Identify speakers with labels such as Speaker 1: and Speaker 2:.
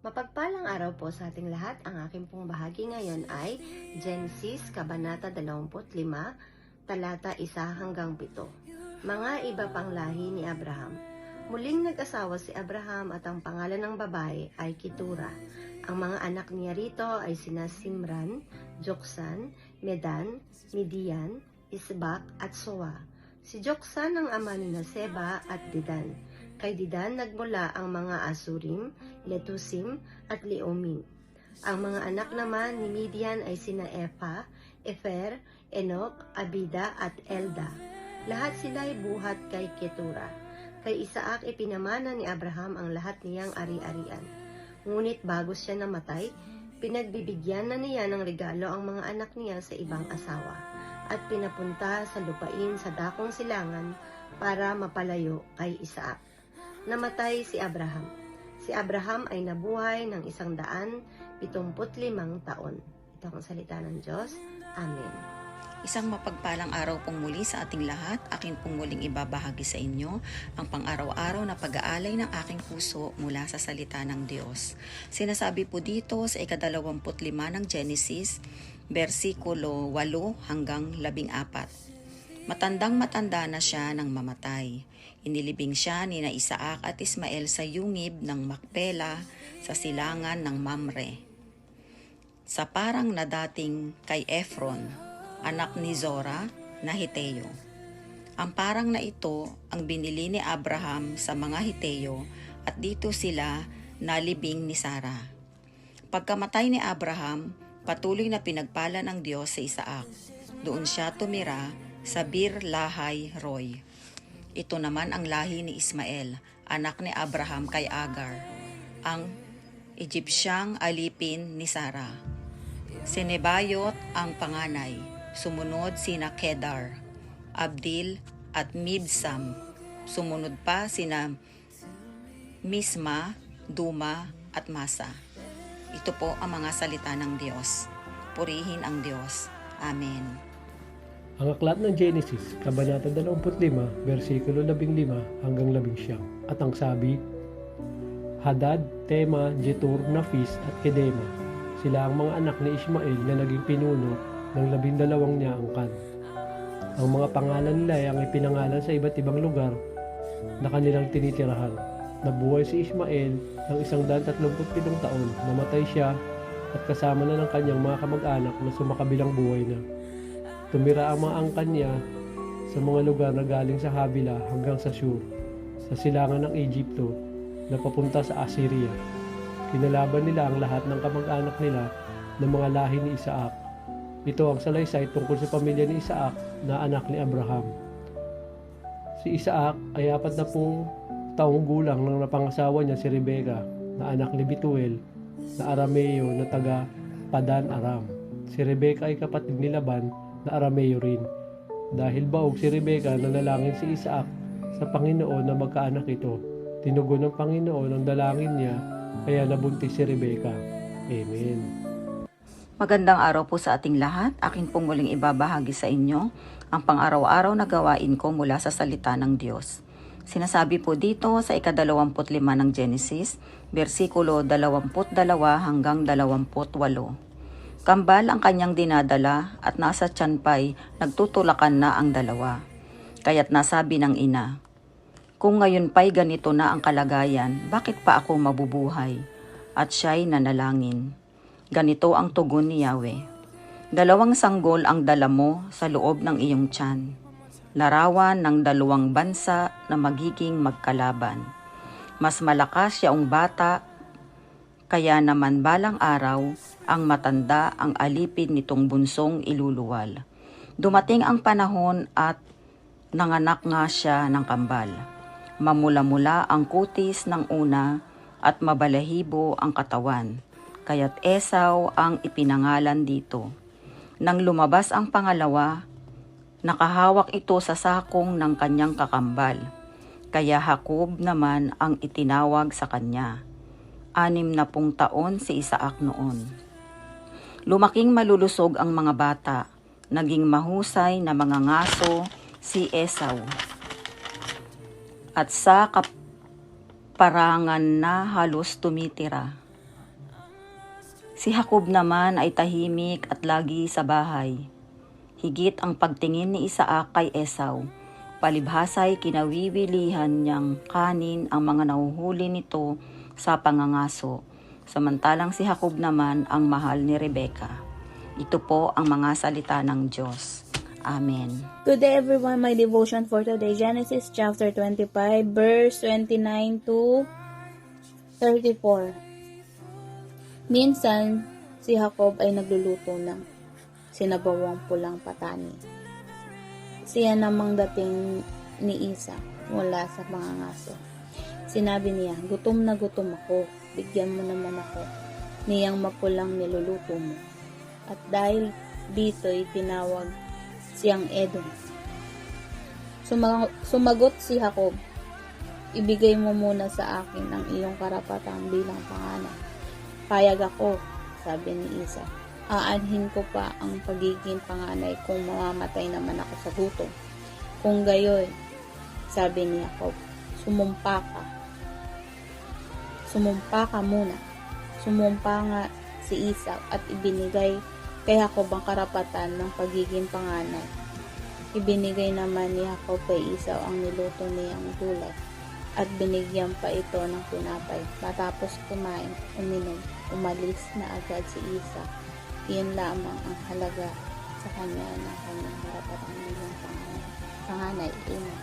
Speaker 1: Mapagpalang araw po sa ating lahat. Ang aking pong bahagi ngayon ay Genesis, Kabanata 25, talata 1 hanggang 7. Mga iba pang lahi ni Abraham. Muling nag-asawa si Abraham at ang pangalan ng babae ay Kitura. Ang mga anak niya rito ay sina Simran, Joksan, Medan, Midian, Isbak at Soa. Si Joksan ang ama ni Seba at Dedan. Kay Didan nagmula ang mga Asurim, Letusim at Leomin. Ang mga anak naman ni Midian ay sina Epa, Efer, Enok, Abida at Elda. Lahat sila ay buhat kay Ketura. Kay Isaac ipinamana ni Abraham ang lahat niyang ari-arian. Ngunit bago siya namatay, pinagbibigyan na niya ng regalo ang mga anak niya sa ibang asawa at pinapunta sa lupain sa dakong silangan para mapalayo kay Isaac namatay si Abraham. Si Abraham ay nabuhay ng isang daan pitumput limang taon. Ito ang salita ng Diyos. Amen.
Speaker 2: Isang mapagpalang araw pong muli sa ating lahat. Akin pong muling ibabahagi sa inyo ang pang-araw-araw na pag-aalay ng aking puso mula sa salita ng Diyos. Sinasabi po dito sa ikadalawamput lima ng Genesis, versikulo 8 hanggang 14. Matandang matanda na siya nang mamatay. Inilibing siya ni na Isaac at Ismael sa yungib ng Makpela sa silangan ng Mamre. Sa parang na dating kay Efron, anak ni Zora na Hiteo. Ang parang na ito ang binili ni Abraham sa mga Hiteo at dito sila nalibing ni Sara. Pagkamatay ni Abraham, patuloy na pinagpala ng Diyos sa Isaac. Doon siya tumira sa Bir Lahay Roy. Ito naman ang lahi ni Ismael, anak ni Abraham kay Agar, ang Egyptiyang alipin ni Sara. Si Nebayot ang panganay, sumunod sina Kedar, Abdil at Mibsam. Sumunod pa sina Misma, Duma at Masa. Ito po ang mga salita ng Diyos. Purihin ang Diyos. Amen.
Speaker 3: Ang aklat ng Genesis, Kabanata 25, versikulo 15 hanggang 11. At ang sabi, Hadad, Tema, Jetur, Nafis at Kedema. Sila ang mga anak ni Ismael na naging pinuno ng labindalawang niya angkan. Ang mga pangalan nila ay ang ipinangalan sa iba't ibang lugar na kanilang tinitirahan. Nabuhay si Ismael ng isang daan tatlumput pitong taon. Namatay siya at kasama na ng kanyang mga kamag-anak na sumakabilang buhay na. Tumira ang mga angkan niya sa mga lugar na galing sa Habila hanggang sa Shur, sa silangan ng Egypto na papunta sa Assyria. Kinalaban nila ang lahat ng kamag-anak nila ng mga lahi ni Isaac. Ito ang salaysay tungkol sa pamilya ni Isaac na anak ni Abraham. Si Isaac ay apat na pong taong gulang nang napangasawa niya si Rebecca na anak ni Bituel na Arameo na taga Padan Aram. Si Rebecca ay kapatid ni Laban na Arameo rin. Dahil baog si Rebecca nanalangin si Isaac sa Panginoon na magkaanak ito. Tinugon ng Panginoon ang dalangin niya kaya nabuntis si Rebecca. Amen.
Speaker 2: Magandang araw po sa ating lahat. Akin pong muling ibabahagi sa inyo ang pang-araw-araw na gawain ko mula sa salita ng Diyos. Sinasabi po dito sa ikadalawamput lima ng Genesis, versikulo 22 hanggang 28. Kambal ang kanyang dinadala at nasa tiyan pa'y nagtutulakan na ang dalawa. Kaya't nasabi ng ina, Kung ngayon pa'y ganito na ang kalagayan, bakit pa ako mabubuhay? At siya'y nanalangin. Ganito ang tugon ni Yahweh. Dalawang sanggol ang dala mo sa loob ng iyong tiyan. Larawan ng dalawang bansa na magiging magkalaban. Mas malakas yaong bata, kaya naman balang araw, ang matanda ang alipin nitong bunsong iluluwal. Dumating ang panahon at nanganak nga siya ng kambal. Mamula-mula ang kutis ng una at mabalahibo ang katawan. Kaya't Esau ang ipinangalan dito. Nang lumabas ang pangalawa, nakahawak ito sa sakong ng kanyang kakambal. Kaya Hakob naman ang itinawag sa kanya. Anim na pung taon si Isaac noon. Lumaking malulusog ang mga bata. Naging mahusay na mga ngaso si Esau. At sa kap- parangan na halos tumitira. Si Jacob naman ay tahimik at lagi sa bahay. Higit ang pagtingin ni Isaac kay Esau. Palibhasa'y kinawiwilihan niyang kanin ang mga nahuhuli nito sa pangangaso. Samantalang si Jacob naman ang mahal ni Rebeka. Ito po ang mga salita ng Diyos. Amen.
Speaker 4: Good day everyone, my devotion for today, Genesis chapter 25, verse 29 to 34. Minsan, si Jacob ay nagluluto ng sinabawang pulang patani. Siya namang dating ni Isa mula sa pangangaso. Sinabi niya, gutom na gutom ako, bigyan mo naman ako niyang mapulang niluluto mo. At dahil dito'y tinawag siyang Edom. Suma- sumagot si Jacob, ibigay mo muna sa akin ang iyong karapatan bilang panganay. Payag ako, sabi ni Isa. Aanhin ko pa ang pagiging panganay kung mamamatay naman ako sa gutom. Kung gayoy, sabi ni Jacob, sumumpa ka. Sumumpa ka muna. Sumumpa nga si Isa at ibinigay kay Jacob ang karapatan ng pagiging panganay. Ibinigay naman ni Jacob kay Esau ang niluto niyang gulay at binigyan pa ito ng tinapay. Matapos kumain, uminom, umalis na agad si Isa. Iyon lamang ang halaga sa kanya ng kanyang karapatan bilang panganay. Panganay, ina.